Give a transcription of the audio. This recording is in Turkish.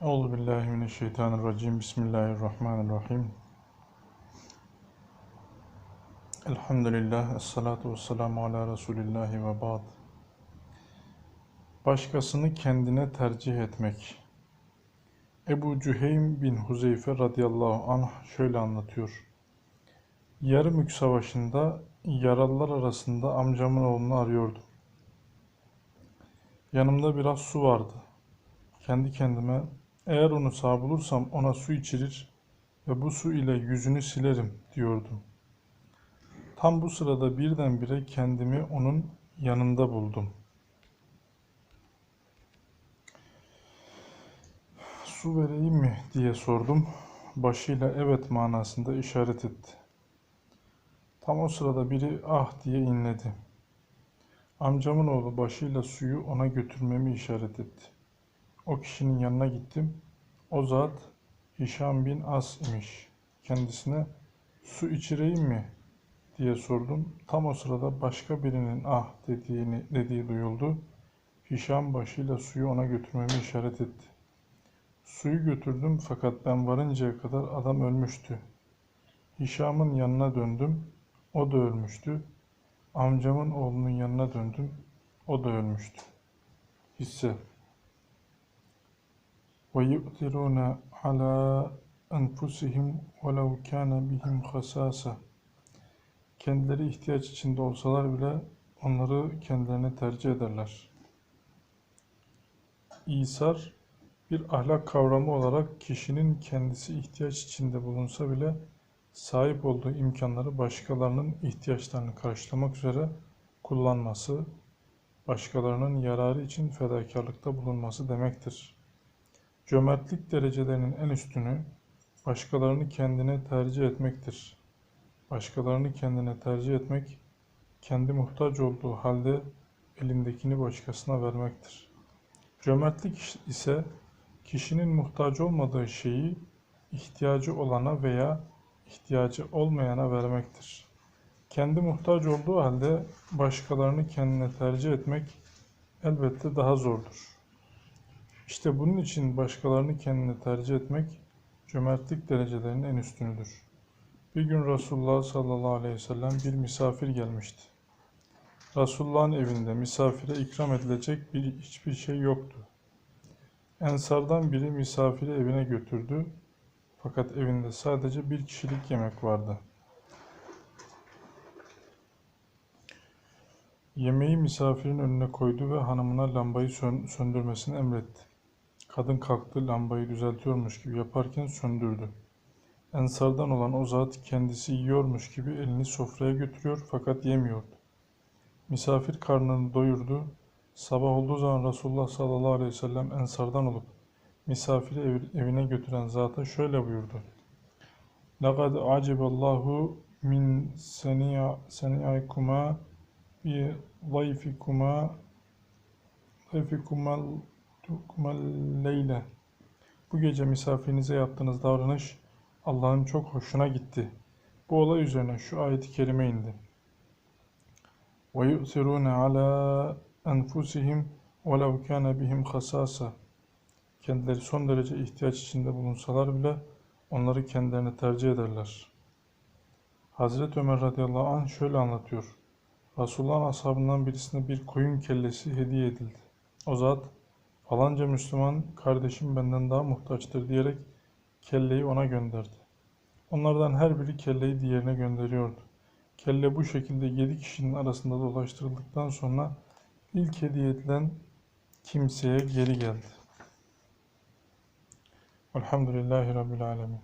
Euzu billahi mineşşeytanirracim. Bismillahirrahmanirrahim. Elhamdülillah. Esselatu vesselamu ala Resulillahi ve ba'd. Başkasını kendine tercih etmek. Ebu Cüheym bin Huzeyfe radıyallahu anh şöyle anlatıyor. Yarımük Savaşı'nda yaralılar arasında amcamın oğlunu arıyordum. Yanımda biraz su vardı. Kendi kendime eğer onu sağ bulursam ona su içirir ve bu su ile yüzünü silerim diyordum. Tam bu sırada birdenbire kendimi onun yanında buldum. Su vereyim mi diye sordum. Başıyla evet manasında işaret etti. Tam o sırada biri ah diye inledi. Amcamın oğlu başıyla suyu ona götürmemi işaret etti. O kişinin yanına gittim. O zat Hişam bin As imiş. Kendisine su içireyim mi diye sordum. Tam o sırada başka birinin ah dediğini dediği duyuldu. Hişam başıyla suyu ona götürmemi işaret etti. Suyu götürdüm fakat ben varıncaya kadar adam ölmüştü. Hişam'ın yanına döndüm. O da ölmüştü. Amcamın oğlunun yanına döndüm. O da ölmüştü. Hisse وَيُؤْثِرُونَ عَلَى أَنْفُسِهِمْ وَلَوْ كَانَ بِهِمْ خَسَاسَةٌ Kendileri ihtiyaç içinde olsalar bile onları kendilerine tercih ederler. İsar bir ahlak kavramı olarak kişinin kendisi ihtiyaç içinde bulunsa bile sahip olduğu imkanları başkalarının ihtiyaçlarını karşılamak üzere kullanması, başkalarının yararı için fedakarlıkta bulunması demektir. Cömertlik derecelerinin en üstünü başkalarını kendine tercih etmektir. Başkalarını kendine tercih etmek, kendi muhtaç olduğu halde elindekini başkasına vermektir. Cömertlik ise kişinin muhtaç olmadığı şeyi ihtiyacı olana veya ihtiyacı olmayana vermektir. Kendi muhtaç olduğu halde başkalarını kendine tercih etmek elbette daha zordur. İşte bunun için başkalarını kendine tercih etmek cömertlik derecelerinin en üstünüdür. Bir gün Resulullah sallallahu aleyhi ve sellem bir misafir gelmişti. Resulullah'ın evinde misafire ikram edilecek bir, hiçbir şey yoktu. Ensardan biri misafiri evine götürdü fakat evinde sadece bir kişilik yemek vardı. Yemeği misafirin önüne koydu ve hanımına lambayı söndürmesini emretti. Kadın kalktı lambayı düzeltiyormuş gibi yaparken söndürdü. Ensardan olan o zat kendisi yiyormuş gibi elini sofraya götürüyor fakat yemiyordu. Misafir karnını doyurdu. Sabah olduğu zaman Resulullah sallallahu aleyhi ve sellem ensardan olup misafiri ev, evine götüren zata şöyle buyurdu. لَقَدْ عَجِبَ اللّٰهُ مِنْ سَنِعَيْكُمَا بِضَيْفِكُمَا ضَيْفِكُمَا leyle. Bu gece misafirinize yaptığınız davranış Allah'ın çok hoşuna gitti. Bu olay üzerine şu ayet-i kerime indi. وَيُؤْثِرُونَ عَلَى أَنْفُسِهِمْ وَلَوْ كَانَ بِهِمْ خَسَاسًا Kendileri son derece ihtiyaç içinde bulunsalar bile onları kendilerine tercih ederler. Hazreti Ömer radıyallahu anh şöyle anlatıyor. Resulullah'ın ashabından birisine bir koyun kellesi hediye edildi. O zat Falanca Müslüman kardeşim benden daha muhtaçtır diyerek kelleyi ona gönderdi. Onlardan her biri kelleyi diğerine gönderiyordu. Kelle bu şekilde yedi kişinin arasında dolaştırıldıktan sonra ilk hediye edilen kimseye geri geldi. Elhamdülillahi Rabbil Alemin.